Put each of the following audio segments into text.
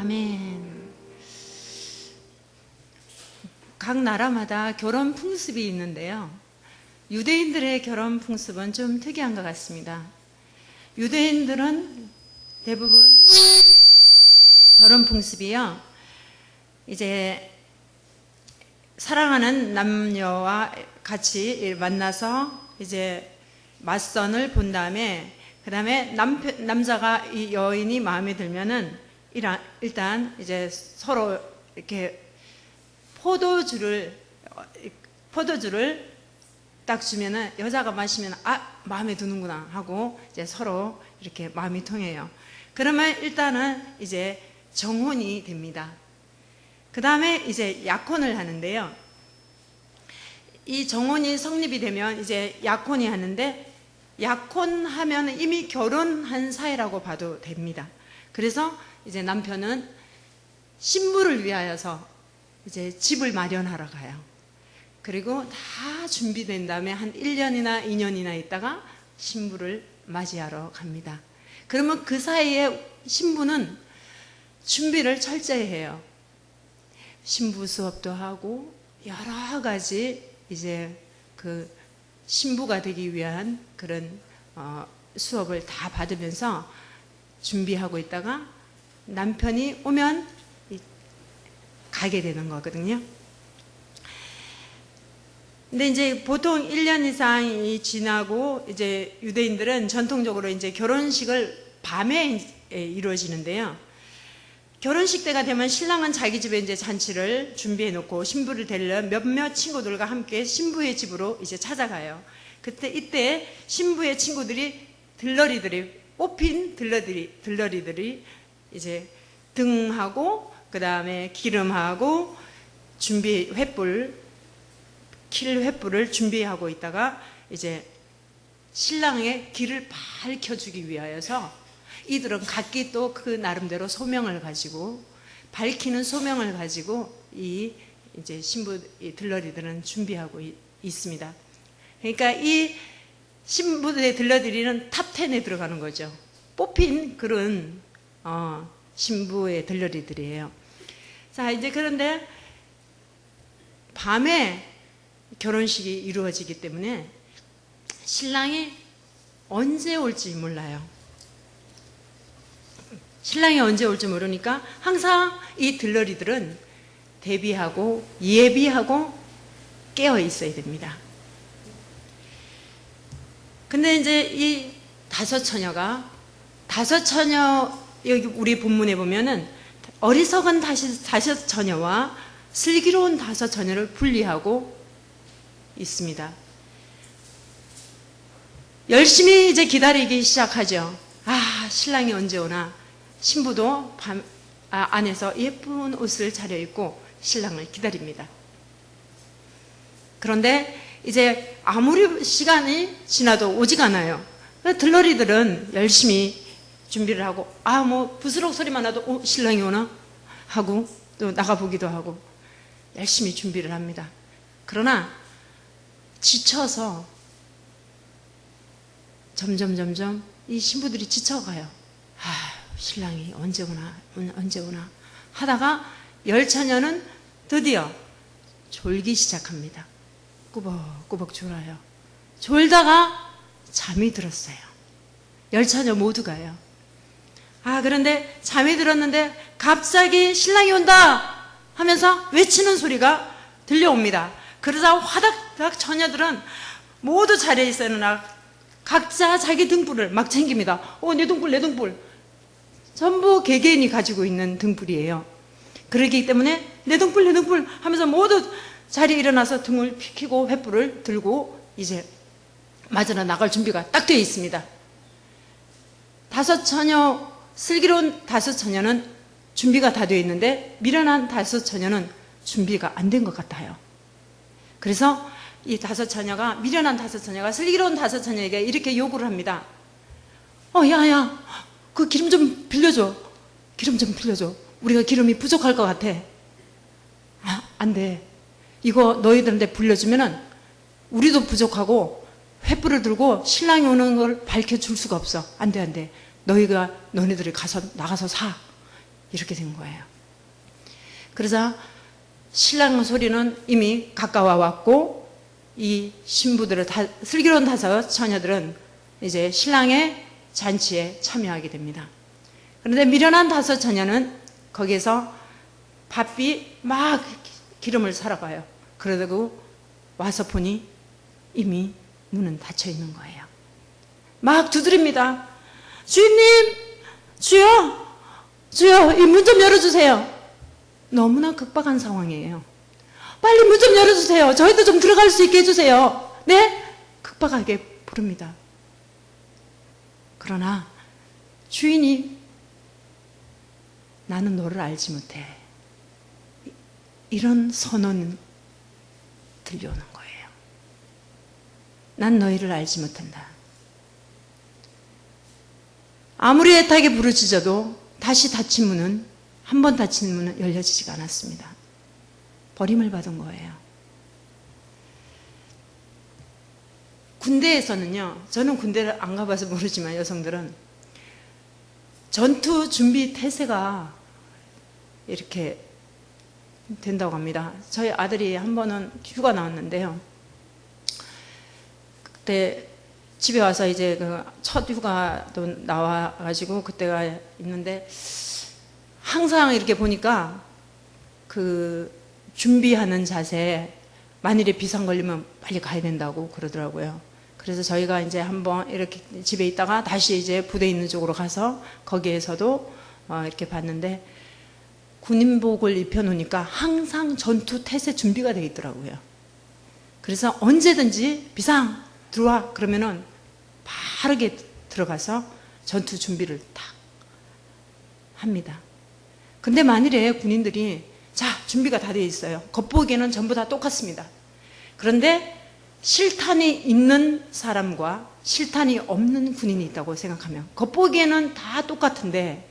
아멘. 각 나라마다 결혼 풍습이 있는데요. 유대인들의 결혼 풍습은 좀 특이한 것 같습니다. 유대인들은 대부분 결혼 풍습이요. 이제 사랑하는 남녀와 같이 만나서 이제 맞선을 본 다음에 그 다음에 남자가 이 여인이 마음에 들면은 일단, 이제 서로 이렇게 포도주를 어, 포도주를 딱 주면은 여자가 마시면 아 마음에 드는구나 하고 이제 서로 이렇게 마음이 통해요. 그러면 일단은 이제 정혼이 됩니다. 그 다음에 이제 약혼을 하는데요. 이 정혼이 성립이 되면 이제 약혼이 하는데 약혼하면 이미 결혼한 사이라고 봐도 됩니다. 그래서 이제 남편은 신부를 위하여서 이제 집을 마련하러 가요. 그리고 다 준비된 다음에 한 1년이나 2년이나 있다가 신부를 맞이하러 갑니다. 그러면 그 사이에 신부는 준비를 철저히 해요. 신부 수업도 하고 여러 가지 이제 그 신부가 되기 위한 그런 어, 수업을 다 받으면서 준비하고 있다가 남편이 오면 이- 가게 되는 거거든요. 근데 이제 보통 1년 이상이 지나고 이제 유대인들은 전통적으로 이제 결혼식을 밤에 이루어지는데요. 결혼식 때가 되면 신랑은 자기 집에 이제 잔치를 준비해 놓고 신부를 데리러 몇몇 친구들과 함께 신부의 집으로 이제 찾아가요. 그때 이때 신부의 친구들이 들러리들이 뽑힌 들러리들이 들러리들이 이제 등하고 그 다음에 기름하고 준비 횃불 킬 횃불을 준비하고 있다가 이제 신랑의 길을 밝혀주기 위하여서 이들은 각기 또 그 나름대로 소명을 가지고 밝히는 소명을 가지고 이 이제 신부 이 들러리들은 준비하고 이- 있습니다. 그러니까 이 신부들의 들러리는 탑 10에 들어가는 거죠. 뽑힌 그런 어, 신부의 들러리들이에요. 자 이제 그런데 밤에 결혼식이 이루어지기 때문에 신랑이 언제 올지 몰라요. 신랑이 언제 올지 모르니까 항상 이 들러리들은 대비하고 예비하고 깨어 있어야 됩니다. 근데 이제 이 다섯 처녀가 다섯 처녀 여기 우리 본문에 보면은 어리석은 다시 다섯 처녀와 슬기로운 다섯 처녀를 분리하고 있습니다. 열심히 이제 기다리기 시작하죠. 아, 신랑이 언제 오나. 신부도 밤, 아, 안에서 예쁜 옷을 차려입고 신랑을 기다립니다. 그런데 이제 아무리 시간이 지나도 오지가 않아요. 들러리들은 열심히 준비를 하고, 아, 뭐, 부스럭 소리만 나도, 어, 신랑이 오나? 하고, 또 나가보기도 하고, 열심히 준비를 합니다. 그러나, 지쳐서 점점 점점 이 신부들이 지쳐가요. 아, 신랑이 언제 오나 언제 오나 하다가 열 처녀는 드디어 졸기 시작합니다. 꾸벅꾸벅 졸아요. 졸다가 잠이 들었어요. 열 처녀 모두가요. 아 그런데 잠이 들었는데 갑자기 신랑이 온다 하면서 외치는 소리가 들려옵니다. 그러자 화닥닥 처녀들은 모두 자리에 있어나 각자 자기 등불을 막 챙깁니다. 어, 내 등불, 내 등불. 전부 개개인이 가지고 있는 등불이에요. 그러기 때문에 내 등불, 내 등불 하면서 모두 자리에 일어나서 등을 켜고 횃불을 들고 이제 맞으러 나갈 준비가 딱 되어 있습니다. 다섯 처녀, 슬기로운 다섯 처녀는 준비가 다 되어 있는데 미련한 다섯 처녀는 준비가 안 된 것 같아요. 그래서 이 다섯 처녀가 미련한 다섯 처녀가 슬기로운 다섯 처녀에게 이렇게 요구를 합니다. 어, 야, 야, 그 기름 좀 빌려줘. 기름 좀 빌려줘. 우리가 기름이 부족할 것 같아. 아, 안 돼. 이거 너희들한테 불려주면은 우리도 부족하고 횃불을 들고 신랑이 오는 걸 밝혀줄 수가 없어. 안 돼, 안 돼. 너희가 너네들이 가서 나가서 사. 이렇게 된 거예요. 그러자 신랑 소리는 이미 가까워 왔고 이 신부들을 다, 슬기로운 다섯 처녀들은 이제 신랑의 잔치에 참여하게 됩니다. 그런데 미련한 다섯 처녀는 거기에서 바삐 막 기름을 사러 가요. 그러다고 와서 보니 이미 문은 닫혀 있는 거예요. 막 두드립니다. 주인님, 주여, 주여, 이 문 좀 열어주세요. 너무나 급박한 상황이에요. 빨리 문 좀 열어주세요. 저희도 좀 들어갈 수 있게 해주세요. 네? 급박하게 부릅니다. 그러나 주인이 나는 너를 알지 못해. 이- 이런 선언 들려오는 거예요. 난 너희를 알지 못한다. 아무리 애타게 부르짖어도 다시 닫힌 문은 한 번 닫힌 문은 열려지지가 않았습니다. 버림을 받은 거예요. 군대에서는요, 저는 군대를 안 가봐서 모르지만 여성들은 전투 준비 태세가 이렇게 된다고 합니다. 저희 아들이 한 번은 휴가 나왔는데요. 그때 집에 와서 이제 그 첫 휴가도 나와가지고 그때가 있는데 항상 이렇게 보니까 그 준비하는 자세 만일에 비상 걸리면 빨리 가야 된다고 그러더라고요. 그래서 저희가 이제 한번 이렇게 집에 있다가 다시 이제 부대 있는 쪽으로 가서 거기에서도 어 이렇게 봤는데 군인복을 입혀놓으니까 항상 전투 태세 준비가 되어 있더라고요. 그래서 언제든지 비상 들어와 그러면은 빠르게 들어가서 전투 준비를 딱 합니다. 근데 만일에 군인들이 자 준비가 다 되어 있어요. 겉보기에는 전부 다 똑같습니다. 그런데 실탄이 있는 사람과 실탄이 없는 군인이 있다고 생각하면 겉보기에는 다 똑같은데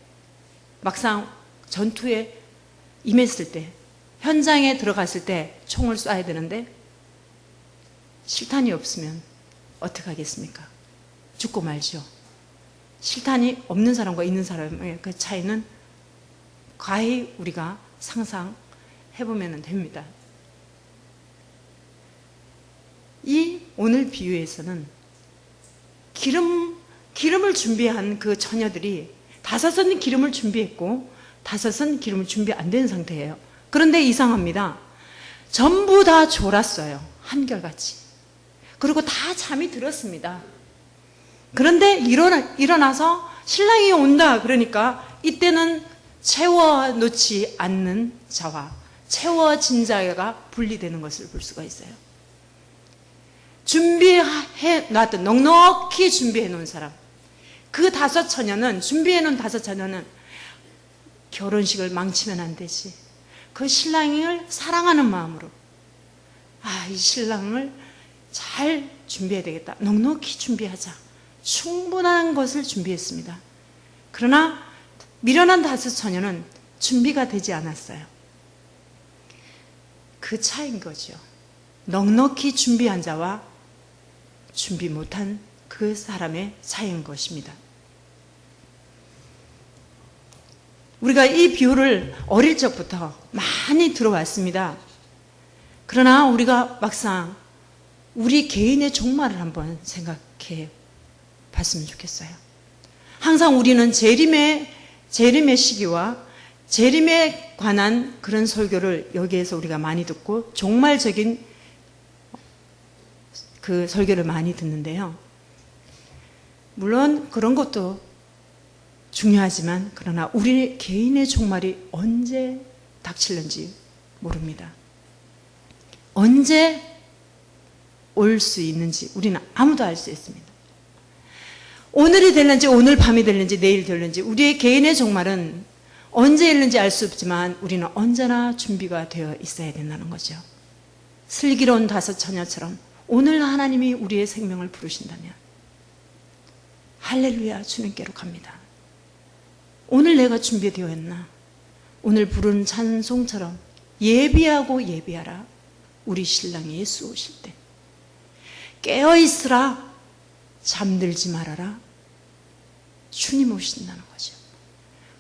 막상 전투에 임했을 때 현장에 들어갔을 때 총을 쏴야 되는데 실탄이 없으면 어떻게 하겠습니까? 죽고 말죠. 실탄이 없는 사람과 있는 사람의 그 차이는 과히 우리가 상상해보면 됩니다. 이 오늘 비유에서는 기름, 기름을 준비한 그 처녀들이 다섯은 기름을 준비했고 다섯은 기름을 준비 안 된 상태예요. 그런데 이상합니다. 전부 다 졸았어요. 한결같이. 그리고 다 잠이 들었습니다. 그런데 일어나, 일어나서 신랑이 온다. 그러니까 이때는 채워놓지 않는 자와 채워진 자가 분리되는 것을 볼 수가 있어요. 준비해 놨던, 넉넉히 준비해 놓은 사람. 그 다섯 처녀는, 준비해 놓은 다섯 처녀는 결혼식을 망치면 안 되지. 그 신랑을 사랑하는 마음으로. 아, 이 신랑을 잘 준비해야 되겠다. 넉넉히 준비하자. 충분한 것을 준비했습니다. 그러나 미련한 다섯 처녀는 준비가 되지 않았어요. 그 차인 거죠. 넉넉히 준비한 자와 준비 못한 그 사람의 차이인 것입니다. 우리가 이 비유를 어릴 적부터 많이 들어왔습니다. 그러나 우리가 막상 우리 개인의 종말을 한번 생각해 봤으면 좋겠어요. 항상 우리는 재림의 재림의 시기와 재림에 관한 그런 설교를 여기에서 우리가 많이 듣고 종말적인 그 설교를 많이 듣는데요. 물론 그런 것도 중요하지만 그러나 우리 개인의 종말이 언제 닥칠는지 모릅니다. 언제 올 수 있는지 우리는 아무도 알 수 있습니다. 오늘이 될는지 오늘 밤이 될는지 내일 될는지 우리의 개인의 종말은 언제 있는지 알 수 없지만 우리는 언제나 준비가 되어 있어야 된다는 거죠. 슬기로운 다섯 처녀처럼 오늘 하나님이 우리의 생명을 부르신다면 할렐루야 주님께로 갑니다. 오늘 내가 준비되어 있나? 오늘 부른 찬송처럼 예비하고 예비하라. 우리 신랑 예수 오실 때. 깨어 있으라. 잠들지 말아라. 주님 오신다는 거죠.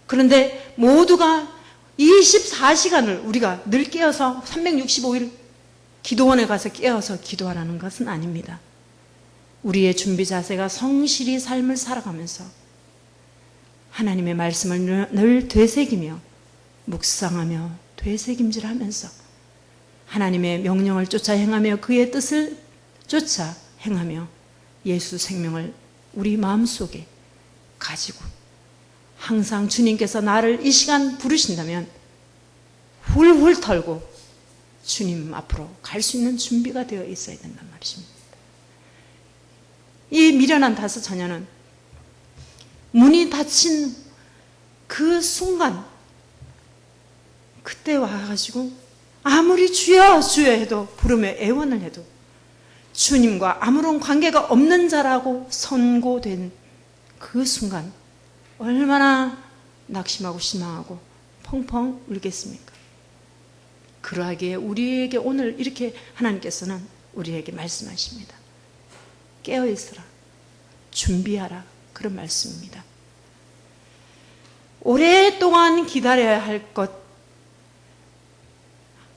그런데 모두가 24시간을 우리가 늘 깨어서 365일 기도원에 가서 깨어서 기도하라는 것은 아닙니다. 우리의 준비 자세가 성실히 삶을 살아가면서 하나님의 말씀을 늘- 늘 되새기며 묵상하며 되새김질하면서 하나님의 명령을 쫓아 행하며 그의 뜻을 쫓아 행하며 예수 생명을 우리 마음속에 가지고 항상 주님께서 나를 이 시간 부르신다면 훌훌 털고 주님 앞으로 갈 수 있는 준비가 되어 있어야 된단 말입니다. 이 미련한 다섯 자녀는 문이 닫힌 그 순간 그때 와가지고 아무리 주여 주여 해도 부르며 애원을 해도 주님과 아무런 관계가 없는 자라고 선고된 그 순간 얼마나 낙심하고 실망하고 펑펑 울겠습니까? 그러하기에 우리에게 오늘 이렇게 하나님께서는 우리에게 말씀하십니다. 깨어 있으라. 준비하라. 그런 말씀입니다. 오랫동안 기다려야 할 것,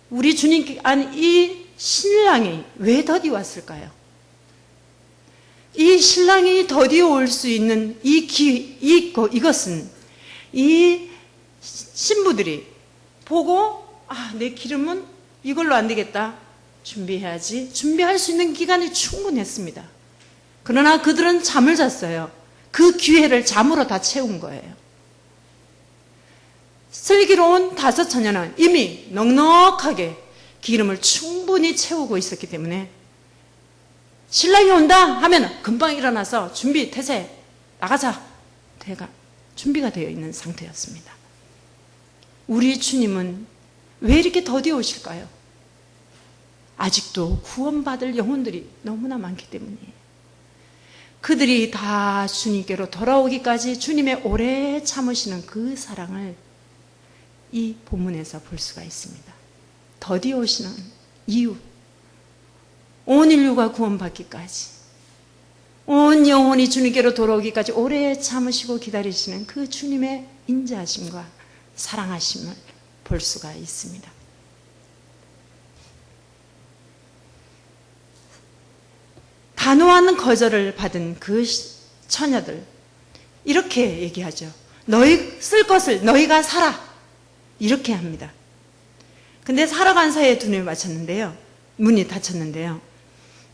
우리 주님, 아니, 이 신랑이 왜 더디 왔을까요? 이 신랑이 더디어 올 수 있는 이 기, 이, 거- 이것은 이 신부들이 보고, 아, 내 기름은 이걸로 안 되겠다. 준비해야지. 준비할 수 있는 기간이 충분했습니다. 그러나 그들은 잠을 잤어요. 그 기회를 잠으로 다 채운 거예요. 슬기로운 다섯 처녀는 이미 넉넉하게 기름을 충분히 채우고 있었기 때문에 신랑이 온다 하면 금방 일어나서 준비 태세 나가자 대가 준비가 되어 있는 상태였습니다. 우리 주님은 왜 이렇게 더디 오실까요? 아직도 구원받을 영혼들이 너무나 많기 때문이에요. 그들이 다 주님께로 돌아오기까지 주님의 오래 참으시는 그 사랑을 이 본문에서 볼 수가 있습니다. 더디 오시는 이유. 온 인류가 구원받기까지. 온 영혼이 주님께로 돌아오기까지 오래 참으시고 기다리시는 그 주님의 인자하심과 사랑하심을 볼 수가 있습니다. 단호한 거절을 받은 그 처녀들 이렇게 얘기하죠. 너희 쓸 것을 너희가 사라 이렇게 합니다. 근데 살아간 사이에 두 눈을 맞췄는데요. 문이 닫혔는데요.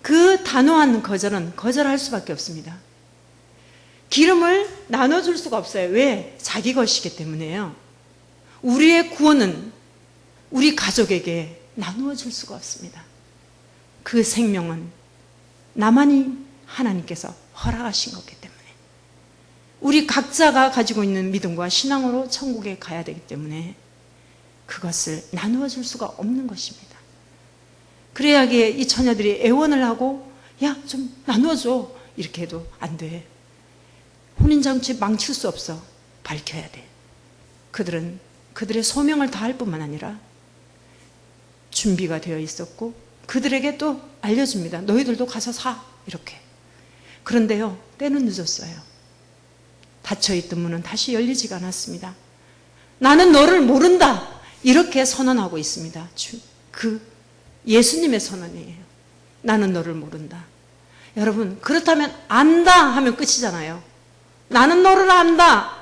그 단호한 거절은 거절할 수밖에 없습니다. 기름을 나눠줄 수가 없어요. 왜? 자기 것이기 때문에요. 우리의 구원은 우리 가족에게 나누어 줄 수가 없습니다. 그 생명은 나만이 하나님께서 허락하신 거기 때문에 우리 각자가 가지고 있는 믿음과 신앙으로 천국에 가야 되기 때문에 그것을 나누어 줄 수가 없는 것입니다. 그래야기에 이 처녀들이 애원을 하고 야 좀 나누어 줘 이렇게 해도 안 돼. 혼인장치 망칠 수 없어. 밝혀야 돼. 그들은 그들의 소명을 다할 뿐만 아니라 준비가 되어 있었고 그들에게 또 알려줍니다. 너희들도 가서 사. 이렇게. 그런데요, 때는 늦었어요. 닫혀 있던 문은 다시 열리지가 않았습니다. 나는 너를 모른다. 이렇게 선언하고 있습니다. 주- 그 예수님의 선언이에요. 나는 너를 모른다. 여러분, 그렇다면 안다 하면 끝이잖아요. 나는 너를 안다.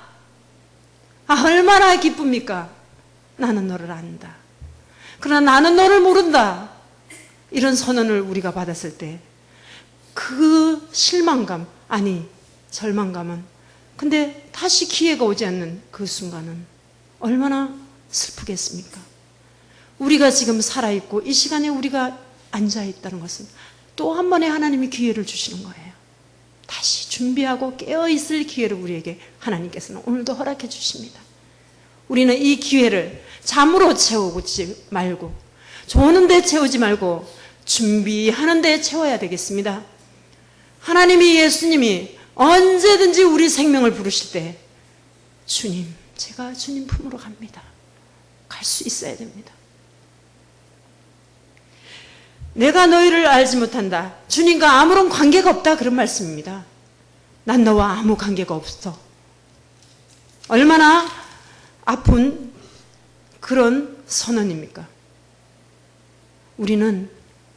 아, 얼마나 기쁩니까? 나는 너를 안다. 그러나 나는 너를 모른다. 이런 선언을 우리가 받았을 때, 그 실망감, 아니, 절망감은, 근데 다시 기회가 오지 않는 그 순간은 얼마나 슬프겠습니까? 우리가 지금 살아있고, 이 시간에 우리가 앉아있다는 것은 또 한 번의 하나님이 기회를 주시는 거예요. 다시 준비하고 깨어있을 기회를 우리에게 하나님께서는 오늘도 허락해 주십니다. 우리는 이 기회를 잠으로 채우지 말고 조는데 채우지 말고 준비하는데 채워야 되겠습니다. 하나님이 예수님이 언제든지 우리 생명을 부르실 때 주님, 제가 주님 품으로 갑니다. 갈 수 있어야 됩니다. 내가 너희를 알지 못한다. 주님과 아무런 관계가 없다. 그런 말씀입니다. 난 너와 아무 관계가 없어. 얼마나 아픈 그런 선언입니까? 우리는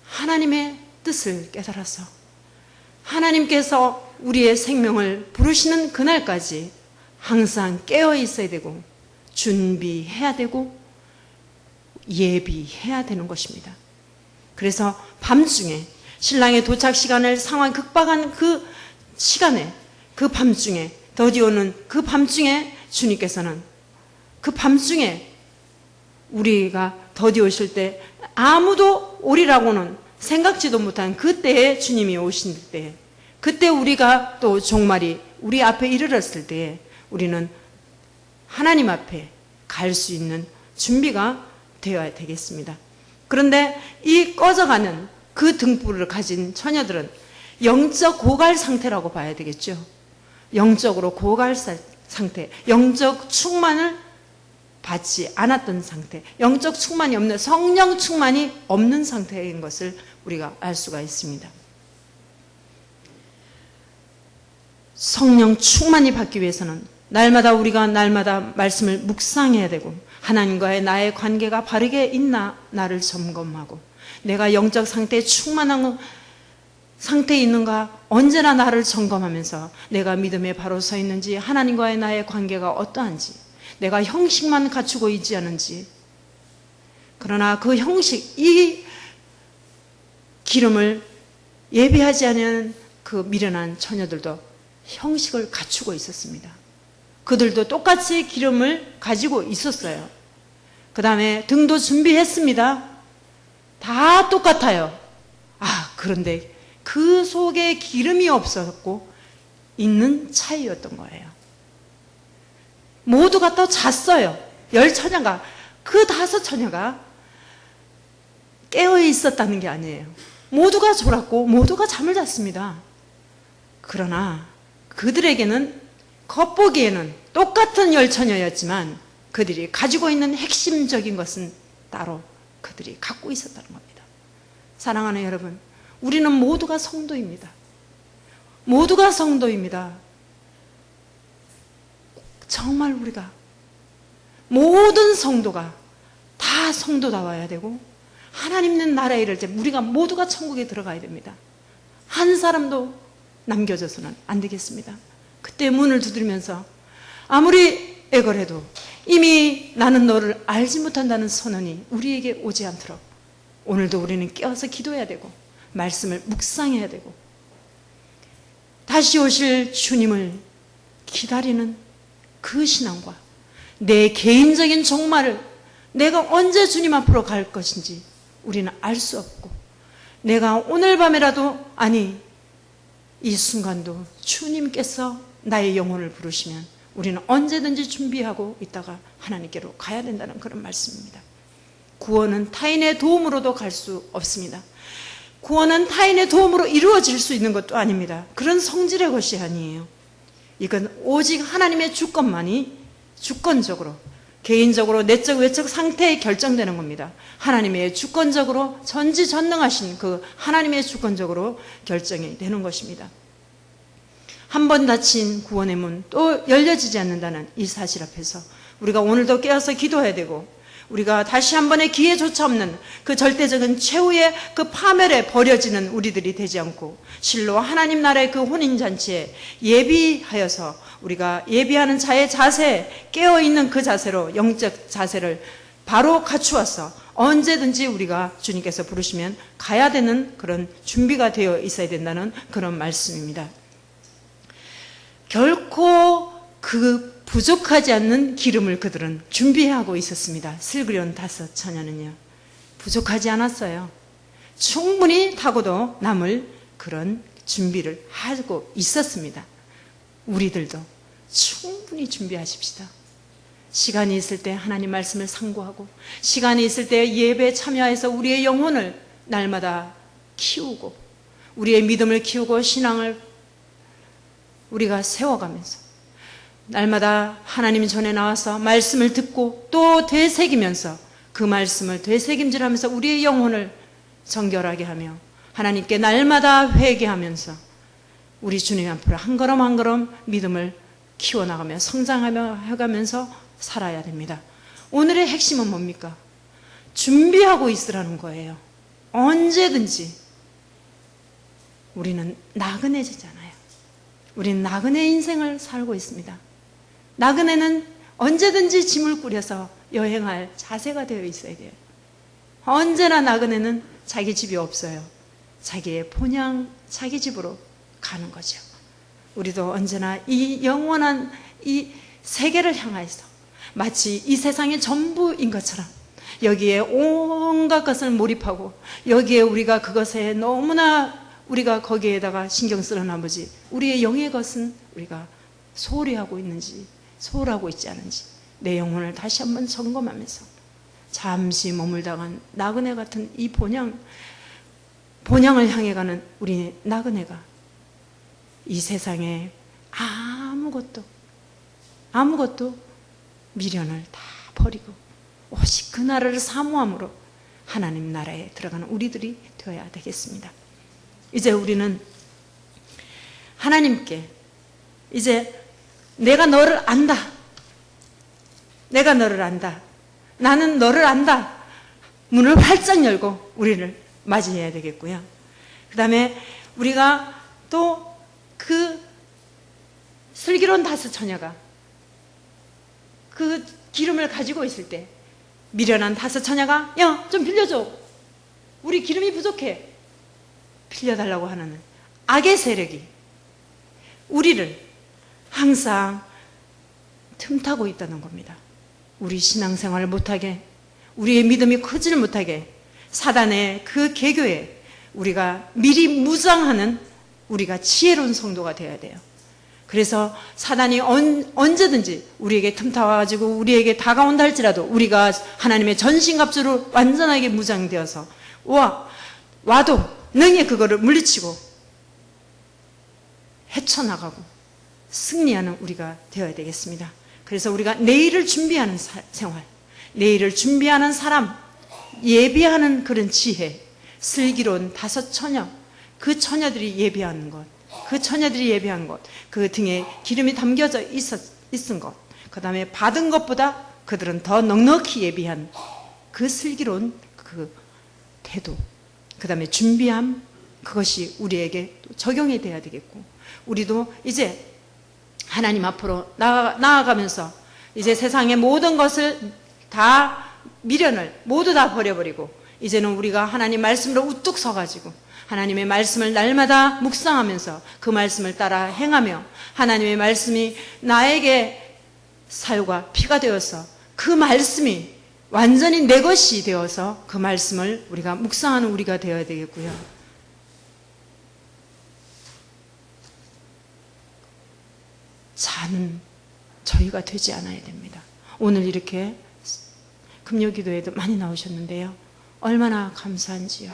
하나님의 뜻을 깨달아서 하나님께서 우리의 생명을 부르시는 그날까지 항상 깨어 있어야 되고 준비해야 되고 예비해야 되는 것입니다. 그래서 밤중에 신랑의 도착 시간을 상황 극박한 그 시간에 그 밤중에 더디 오는 그 밤중에 주님께서는 그 밤중에 우리가 더디 오실 때 아무도 오리라고는 생각지도 못한 그때에 주님이 오신 때 그때 우리가 또 종말이 우리 앞에 이르렀을 때에 우리는 하나님 앞에 갈 수 있는 준비가 되어야 되겠습니다. 그런데 이 꺼져가는 그 등불을 가진 처녀들은 영적 고갈 상태라고 봐야 되겠죠. 영적으로 고갈 사- 상태, 영적 충만을 받지 않았던 상태, 영적 충만이 없는 성령 충만이 없는 상태인 것을 우리가 알 수가 있습니다. 성령 충만이 받기 위해서는 날마다 우리가 날마다 말씀을 묵상해야 되고 하나님과의 나의 관계가 바르게 있나 나를 점검하고 내가 영적 상태에 충만한 상태에 있는가 언제나 나를 점검하면서 내가 믿음에 바로 서 있는지 하나님과의 나의 관계가 어떠한지 내가 형식만 갖추고 있지 않은지 그러나 그 형식 이 기름을 예비하지 않은 그 미련한 처녀들도 형식을 갖추고 있었습니다. 그들도 똑같이 기름을 가지고 있었어요. 그 다음에 등도 준비했습니다. 다 똑같아요. 아, 그런데 그 속에 기름이 없었고, 있는 차이였던 거예요. 모두가 또 잤어요. 열 처녀가, 그 다섯 처녀가 깨어 있었다는 게 아니에요. 모두가 졸았고, 모두가 잠을 잤습니다. 그러나 그들에게는 겉보기에는 똑같은 열처녀였지만 그들이 가지고 있는 핵심적인 것은 따로 그들이 갖고 있었다는 겁니다. 사랑하는 여러분, 우리는 모두가 성도입니다. 모두가 성도입니다. 정말 우리가 모든 성도가 다 성도다워야 되고 하나님 있는 나라에 이를 때 우리가 모두가 천국에 들어가야 됩니다. 한 사람도 남겨져서는 안 되겠습니다. 그때 문을 두드리면서 아무리 애걸해도 이미 나는 너를 알지 못한다는 선언이 우리에게 오지 않도록 오늘도 우리는 깨어서 기도해야 되고 말씀을 묵상해야 되고 다시 오실 주님을 기다리는 그 신앙과 내 개인적인 종말을 내가 언제 주님 앞으로 갈 것인지 우리는 알 수 없고 내가 오늘 밤에라도 아니 이 순간도 주님께서 나의 영혼을 부르시면 우리는 언제든지 준비하고 있다가 하나님께로 가야 된다는 그런 말씀입니다. 구원은 타인의 도움으로도 갈 수 없습니다. 구원은 타인의 도움으로 이루어질 수 있는 것도 아닙니다. 그런 성질의 것이 아니에요. 이건 오직 하나님의 주권만이 주권적으로 개인적으로 내적 외적 상태에 결정되는 겁니다. 하나님의 주권적으로 전지전능하신 그 하나님의 주권적으로 결정이 되는 것입니다. 한 번 닫힌 구원의 문 또 열려지지 않는다는 이 사실 앞에서 우리가 오늘도 깨어서 기도해야 되고 우리가 다시 한 번의 기회조차 없는 그 절대적인 최후의 그 파멸에 버려지는 우리들이 되지 않고 실로 하나님 나라의 그 혼인잔치에 예비하여서 우리가 예비하는 자의 자세, 깨어있는 그 자세로 영적 자세를 바로 갖추어서 언제든지 우리가 주님께서 부르시면 가야 되는 그런 준비가 되어 있어야 된다는 그런 말씀입니다. 결코 그 부족하지 않는 기름을 그들은 준비하고 있었습니다. 슬그리온 다섯 처녀는요. 부족하지 않았어요. 충분히 타고도 남을 그런 준비를 하고 있었습니다. 우리들도 충분히 준비하십시다. 시간이 있을 때 하나님 말씀을 상고하고 시간이 있을 때 예배에 참여해서 우리의 영혼을 날마다 키우고 우리의 믿음을 키우고 신앙을 우리가 세워가면서 날마다 하나님 전에 나와서 말씀을 듣고 또 되새기면서 그 말씀을 되새김질하면서 우리의 영혼을 정결하게 하며 하나님께 날마다 회개하면서 우리 주님 앞으로 한 걸음 한 걸음 믿음을 키워나가며 성장하며 해가면서 살아야 됩니다. 오늘의 핵심은 뭡니까? 준비하고 있으라는 거예요. 언제든지 우리는 나그네잖아요. 우리는 나그네 인생을 살고 있습니다. 나그네는 언제든지 짐을 꾸려서 여행할 자세가 되어 있어야 돼요. 언제나 나그네는 자기 집이 없어요. 자기의 본향, 자기 집으로 가는 거죠. 우리도 언제나 이 영원한 이 세계를 향하여서 마치 이 세상의 전부인 것처럼 여기에 온갖 것을 몰입하고 여기에 우리가 그것에 너무나 우리가 거기에다가 신경 쓰는 나머지 우리의 영의 것은 우리가 소홀히 하고 있는지 소홀하고 있지 않은지 내 영혼을 다시 한번 점검하면서 잠시 머물다간 나그네 같은 이 본향 본향을 향해 가는 우리 나그네가 이 세상에 아무것도 아무것도 미련을 다 버리고 오직 그 나라를 사모함으로 하나님 나라에 들어가는 우리들이 되어야 되겠습니다. 이제 우리는 하나님께 이제 내가 너를 안다. 내가 너를 안다. 나는 너를 안다. 문을 활짝 열고 우리를 맞이해야 되겠고요. 그 다음에 우리가 또 그 슬기로운 다섯 처녀가 그 기름을 가지고 있을 때 미련한 다섯 처녀가 야 좀 빌려줘 우리 기름이 부족해 빌려달라고 하는 악의 세력이 우리를 항상 틈타고 있다는 겁니다. 우리 신앙생활을 못하게 우리의 믿음이 크지를 못하게 사단의 그 개교에 우리가 미리 무장하는 우리가 지혜로운 성도가 되어야 돼요. 그래서 사단이 언, 언제든지 우리에게 틈타와가지고 우리에게 다가온다 할지라도 우리가 하나님의 전신갑주로 완전하게 무장되어서 와 와도 능히 그거를 물리치고 헤쳐나가고 승리하는 우리가 되어야 되겠습니다. 그래서 우리가 내일을 준비하는 사- 생활, 내일을 준비하는 사람, 예비하는 그런 지혜, 슬기로운 다섯 처녀, 그 처녀들이 예비하는 것, 그 처녀들이 예비한 것, 그 등에 기름이 담겨져 있었, 있은 것, 그 다음에 받은 것보다 그들은 더 넉넉히 예비한 그 슬기로운 그 태도, 그 다음에 준비함, 그것이 우리에게 또 적용이 돼야 되겠고, 우리도 이제 하나님 앞으로 나아, 나아가면서 이제 세상의 모든 것을 다 미련을 모두 다 버려버리고 이제는 우리가 하나님 말씀으로 우뚝 서가지고 하나님의 말씀을 날마다 묵상하면서 그 말씀을 따라 행하며 하나님의 말씀이 나에게 살과 피가 되어서 그 말씀이 완전히 내 것이 되어서 그 말씀을 우리가 묵상하는 우리가 되어야 되겠고요. 자는 저희가 되지 않아야 됩니다. 오늘 이렇게 금요 기도에도 많이 나오셨는데요. 얼마나 감사한지요.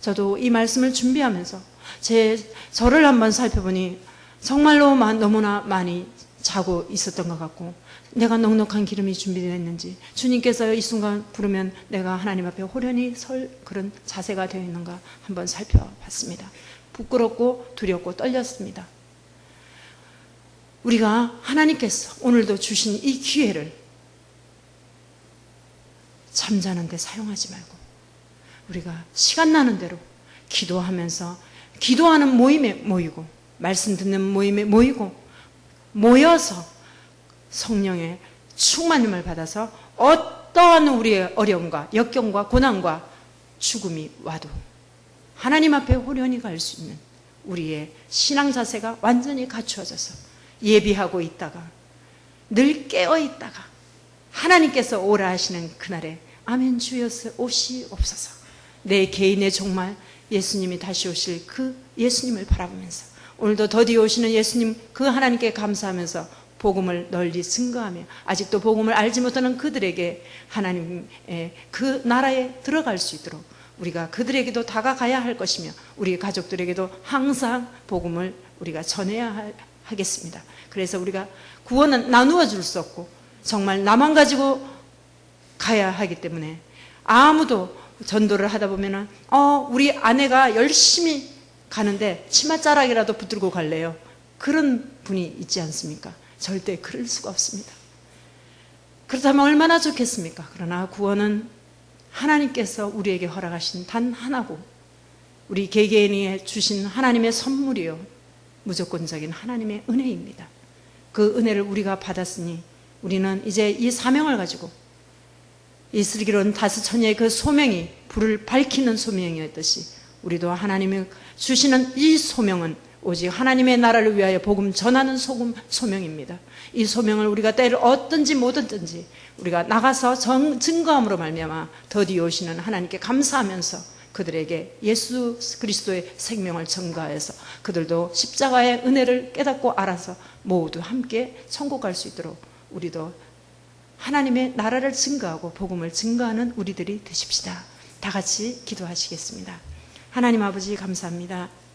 저도 이 말씀을 준비하면서 제 저를 한번 살펴보니 정말로 마- 너무나 많이 자고 있었던 것 같고 내가 넉넉한 기름이 준비되었는지 주님께서 이 순간 부르면 내가 하나님 앞에 호련히 설 그런 자세가 되어 있는가 한번 살펴봤습니다. 부끄럽고 두렵고 떨렸습니다. 우리가 하나님께서 오늘도 주신 이 기회를 잠자는데 사용하지 말고 우리가 시간 나는 대로 기도하면서 기도하는 모임에 모이고 말씀 듣는 모임에 모이고 모여서 성령의 충만함을 받아서 어떠한 우리의 어려움과 역경과 고난과 죽음이 와도 하나님 앞에 호련히 갈 수 있는 우리의 신앙 자세가 완전히 갖추어져서 예비하고 있다가 늘 깨어 있다가 하나님께서 오라 하시는 그날에 아멘 주여서 오시옵소서 내 개인의 정말 예수님이 다시 오실 그 예수님을 바라보면서 오늘도 더디 오시는 예수님 그 하나님께 감사하면서 복음을 널리 증거하며 아직도 복음을 알지 못하는 그들에게 하나님의 그 나라에 들어갈 수 있도록 우리가 그들에게도 다가가야 할 것이며 우리 가족들에게도 항상 복음을 우리가 전해야 할- 하겠습니다. 그래서 우리가 구원은 나누어 줄 수 없고 정말 나만 가지고 가야 하기 때문에 아무도 전도를 하다 보면은 어 우리 아내가 열심히 가는데 치맛자락이라도 붙들고 갈래요. 그런 분이 있지 않습니까? 절대 그럴 수가 없습니다. 그렇다면 얼마나 좋겠습니까? 그러나 구원은 하나님께서 우리에게 허락하신 단 하나고 우리 개개인이 주신 하나님의 선물이요. 무조건적인 하나님의 은혜입니다. 그 은혜를 우리가 받았으니 우리는 이제 이 사명을 가지고 이 슬기로운 다섯 처녀의 그 소명이 불을 밝히는 소명이었듯이 우리도 하나님이 주시는 이 소명은 오직 하나님의 나라를 위하여 복음 전하는 소금 소명입니다. 이 소명을 우리가 때를 얻든지 못 얻든지 우리가 나가서 정, 증거함으로 말미암아 더디 오시는 하나님께 감사하면서 그들에게 예수 그리스도의 생명을 전가해서 그들도 십자가의 은혜를 깨닫고 알아서 모두 함께 천국 갈 수 있도록 우리도 하나님의 나라를 증거하고 복음을 증거하는 우리들이 되십시다. 다 같이 기도하시겠습니다. 하나님 아버지 감사합니다.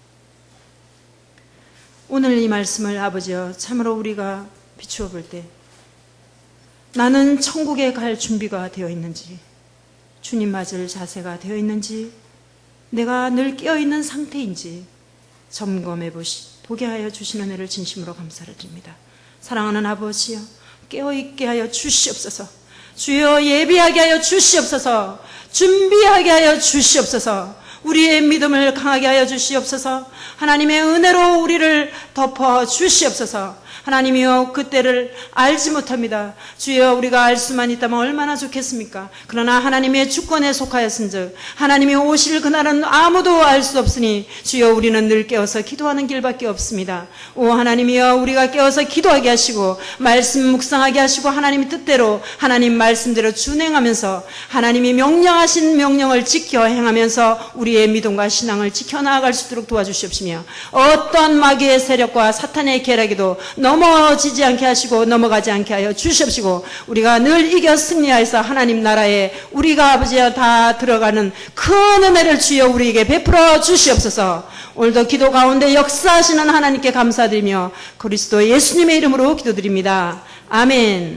오늘 이 말씀을 아버지여 참으로 우리가 비추어 볼 때 나는 천국에 갈 준비가 되어 있는지 주님 맞을 자세가 되어 있는지 내가 늘 깨어 있는 상태인지 점검해 보시 보게 하여 주시는 은혜를 진심으로 감사를 드립니다. 사랑하는 아버지여 깨어 있게 하여 주시옵소서. 주여 예비하게 하여 주시옵소서. 준비하게 하여 주시옵소서. 우리의 믿음을 강하게 하여 주시옵소서. 하나님의 은혜로 우리를 덮어 주시옵소서. 하나님이여 그때를 알지 못합니다. 주여 우리가 알 수만 있다면 얼마나 좋겠습니까? 그러나 하나님의 주권에 속하였은즉 하나님이 오실 그날은 아무도 알 수 없으니 주여 우리는 늘 깨어서 기도하는 길밖에 없습니다. 오 하나님이여 우리가 깨어서 기도하게 하시고 말씀 묵상하게 하시고 하나님의 뜻대로 하나님 말씀대로 준행하면서 하나님이 명령하신 명령을 지켜 행하면서 우리의 믿음과 신앙을 지켜나갈 수 있도록 도와주시옵시며 어떤 마귀의 세력과 사탄의 계략에도 넘어지지 않게 하시고 넘어가지 않게 하여 주시옵시고 우리가 늘 이겨 승리하여서 하나님 나라에 우리가 아버지여 다 들어가는 큰 은혜를 주여 우리에게 베풀어 주시옵소서 오늘도 기도 가운데 역사하시는 하나님께 감사드리며 그리스도 예수님의 이름으로 기도드립니다. 아멘.